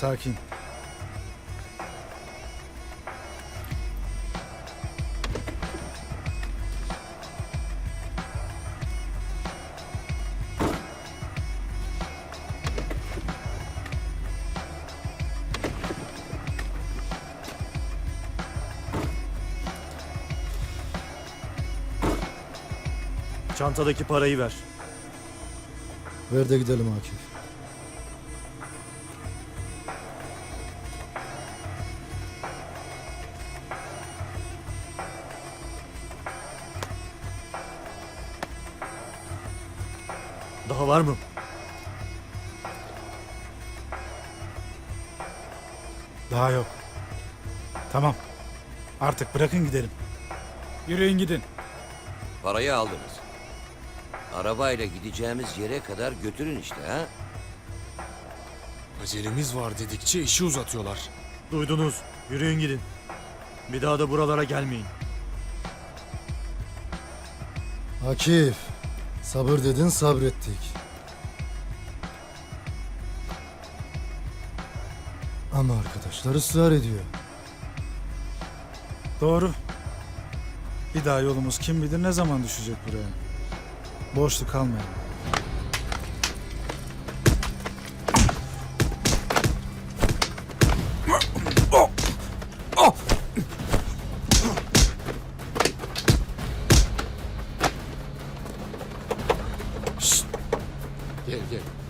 sakin. Çantadaki parayı ver. Ver de gidelim Akif. Daha var mı? Daha yok. Tamam. Artık bırakın gidelim. Yürüyün gidin. Parayı aldınız. Arabayla gideceğimiz yere kadar götürün işte ha. Acelemiz var dedikçe işi uzatıyorlar. Duydunuz. Yürüyün gidin. Bir daha da buralara gelmeyin. Akif. Sabır dedin sabrettik. Ama arkadaşlar ısrar ediyor. Doğru. Bir daha yolumuz kim bilir ne zaman düşecek buraya. Boşluk kalmayalım. 见见。